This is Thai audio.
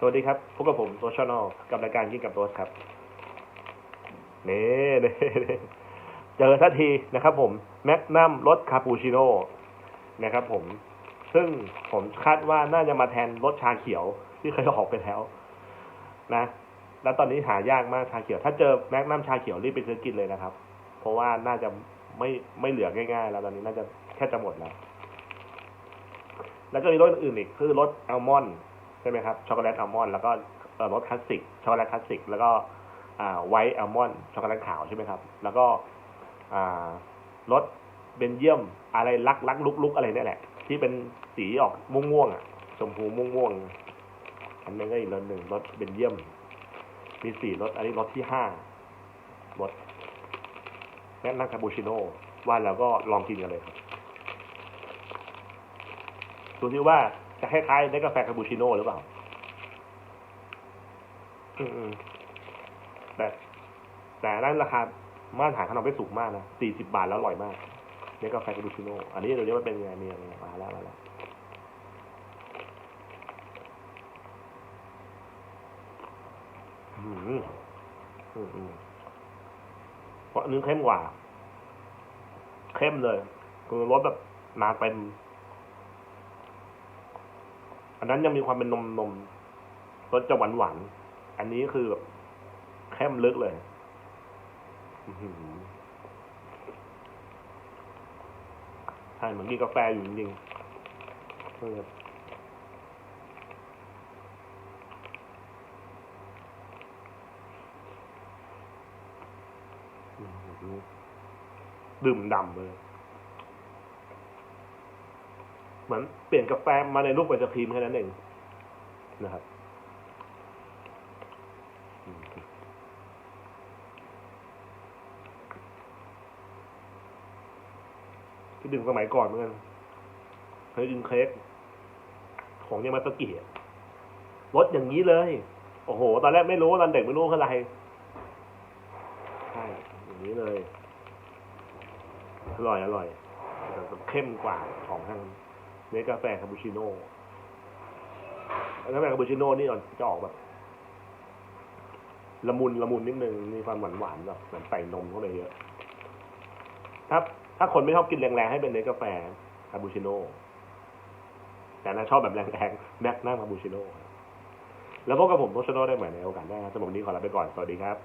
สวัสดีครับพบกับผมโซชแนลกับรายการกินกับโรสครับเน่เน่เจอสักทีนะครับ ผมแมกนัมรสคาปูชิโน่นะครับ ผม ซึ่งผมคาดว่าน่าจะมาแทนรสชาเขียวที่เคยออกไปแล้ว นะ แล้วตอนนี้หายากมากชาเขียว ถ้าเจอแมกนัมชาเขียวรีบไปซื้อกินเลยนะครับ เพราะว่าน่าจะไม่ไม่เหลือง่ายๆ แล้วตอนนี้น่าจะแค่จะหมดแล้ว แล้วก็มีรสอื่นอีกคือรสอัลมอนด์ ช่ไหมครับช็อกโกแลตอัลมอนด์แล้วก็รสคลาสสิกช็อกโกแลตคลาสสิกแล้วก็ไวท์อัลมอนด์ช็อกโกแลตขาวใช่ไหมครับ แล้วก็รสเบนเยียมอะไรลักลักลุกลุกอะไรนี่แหละ ที่เป็นสีออกม่วงม่วงๆอะชมพูม่วงม่วงๆอันนี้ก็อีกรสหนึ่งรสเบนเยียม มีสี่รสอันนี้รสที่ห้ารสแมกนัมคาปูชิโน่ว่าแล้วก็ลองกินกันเลยครับดูที่ว่า จะคล้ายๆได้กาแฟคาปูชิโน่หรือเปล่า อืมแต่แต่นั้นราคามาตรฐานขนมไม่สูงมากนะสี่สิบาทแล้วอร่อยมากเนี่ยกาแฟคาปูชิโน่ อันนี้เดี๋ยวนี้มันเป็นยังไงเนี่ยมาแล้วมาแล้วอืมอืมอืมเพราะอันนึงเข้มกว่า เข้มเลย คือรสแบบมาเต็ม อันนั้นยังมีความเป็นนมนมรสจะหวานหวานอันนี้คือแบบเข้มลึกเลยใช่เหมือนกินกาแฟอยู่จริงๆเออดื่มดำเลย เหมือนเปลี่ยนกาแฟมาในรูปไอศครีมแค่นั้นเองนะครับที่ดื่มสมัยก่อนเหมือนกันเคยกินเค้กของยามาสกิรสอย่างนี้เลย โอ้โห ตอนแรกไม่รู้ตอนเด็กไม่รู้คืออะไรใช่อย่างนี้เลย อร่อย อร่อยแต่เข้มกว่าของทาง เนกาแฟคาปูชิโน่กาแฟคาปูชิโน่นี่จะออกแบบละมุนละมุนนิดนึง มีความหวานหวานๆแบบเหมือนใส่นมเข้าไปเยอะ ถ้าถ้าคนไม่ชอบกินแรงๆ ให้เป็นเนกาแฟคาปูชิโน่ แต่ถ้าชอบแบบแรงๆแม็กนัมคาปูชิโน่ แล้วพบกับผมโพชโน่ได้ใหม่ในโอกาสหน้าสำหรับวันนี้ขอลาไปก่อน สวัสดีครับ